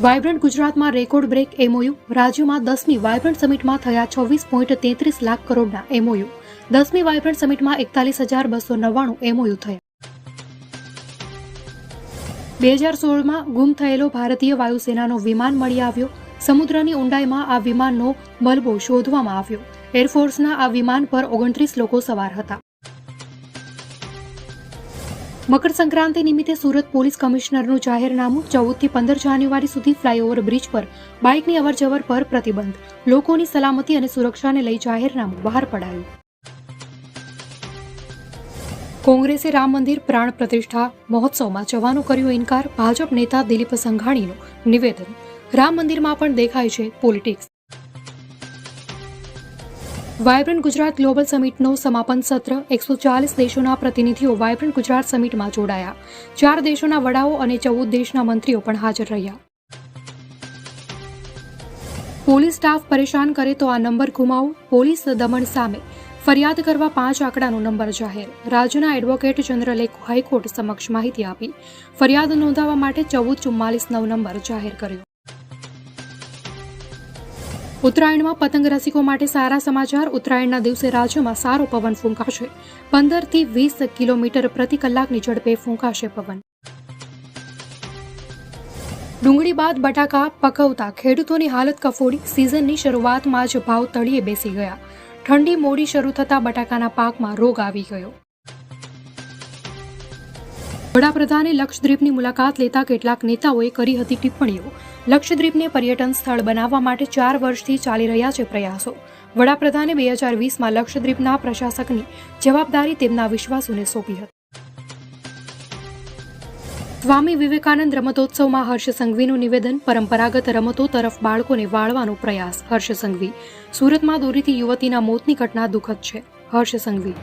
Vibrant ગુજરાતમાં record break MOU રાજ્યમાં દસમી વાયબ્રન્ટ સમિટમાં થયા છવ્વીસ પોઈન્ટ તેત્રીસ લાખ કરોડના એમઓયુ દસમી વાયબ્રન્ટ સમિટમાં એકતાલીસ હજાર બસો નવ્વાણું એમઓયુ થયા. બે હજાર સોળમાં ગુમ થયેલો ભારતીય વાયુસેનાનો વિમાન મળી આવ્યો. સમુદ્રની ઊંડાઈમાં આ વિમાનનો મલબો શોધવામાં આવ્યો. એરફોર્સના આ વિમાન પર ઓગણત્રીસ લોકો સવાર હતા. મકર સંક્રાંતિ નિમિત્તે સુરત પોલીસ કમિશનરનું જાહેરનામું ચૌદથી પંદર જાન્યુઆરી સુધી ફ્લાયઓવર બ્રિજ પર બાઇકની અવરજવર પર પ્રતિબંધ. લોકોની સલામતી અને સુરક્ષાને લઈ જાહેરનામું બહાર પડાયું. કોંગ્રેસે રામ મંદિર પ્રાણ પ્રતિષ્ઠા મહોત્સવમાં જવાનો કર્યો ઇનકાર. ભાજપ નેતા દિલીપ સંઘાણીનું નિવેદન. રામ મંદિરમાં પણ દેખાય છે પોલિટિક્સ. વાયબ્રન્ટ ગુજરાત ગ્લોબલ સમિટનો સમાપન સત્ર એકસો ચાલીસ દેશોના પ્રતિનિધિઓ વાયબ્રન્ટ ગુજરાત સમિટમાં જોડાયા. ચાર દેશોના વડાઓ અને ચૌદ દેશના મંત્રીઓ પણ હાજર રહ્યા. પોલીસ સ્ટાફ પરેશાન કરે તો આ નંબર ગુમાવો, પોલીસ દમણ સામે. ફરિયાદ કરવા પાંચ આંકડાનો નંબર જાહેર. રાજ્યના એડવોકેટ જનરલે હાઈકોર્ટ સમક્ષ માહિતી આપી. ફરિયાદ નોંધાવવા માટે ચૌદ ચુમ્માલીસ નવ નંબર જાહેર કર્યો. ઉત્તરાયણમાં પતંગ રસિકો માટે સારા સમાચાર. ઉત્તરાયણના દિવસે રાજ્યમાં સારો પવન ફૂંકાશે. પંદરથી વીસ કિલોમીટર પ્રતિ કલાકની ઝડપે ફૂંકાશે પવન. ડુંગળી બાદ બટાકા પકવતા ખેડૂતોની હાલત કફોડી. સિઝનની શરૂઆતમાં જ ભાવ તળિયે બેસી ગયા. ઠંડી મોડી શરૂ થતા બટાકાના પાકમાં રોગ આવી ગયો. વડાપ્રધાને લક્ષદ્વીપની મુલાકાત લેતા કેટલાક નેતાઓએ કરી હતી ટિપ્પણીઓ. લક્ષદ્વીપને પર્યટન સ્થળ બનાવવા માટે ચાર વર્ષથી ચાલી રહ્યા છે પ્રયાસો. વડાપ્રધાને બે હજાર વીસમાં લક્ષદ્વીપના પ્રશાસકની જવાબદારી તેમના વિશ્વાસોને સોંપી હતી. સ્વામી વિવેકાનંદ રમતોત્સવમાં હર્ષ સંઘવીનું નિવેદન પરંપરાગત રમતો તરફ બાળકોને વાળવાનો પ્રયાસ. હર્ષ સંઘવી, સુરતમાં દોરીથી યુવતીના મોતની ઘટના દુઃખદ છે. હર્ષ સંઘવી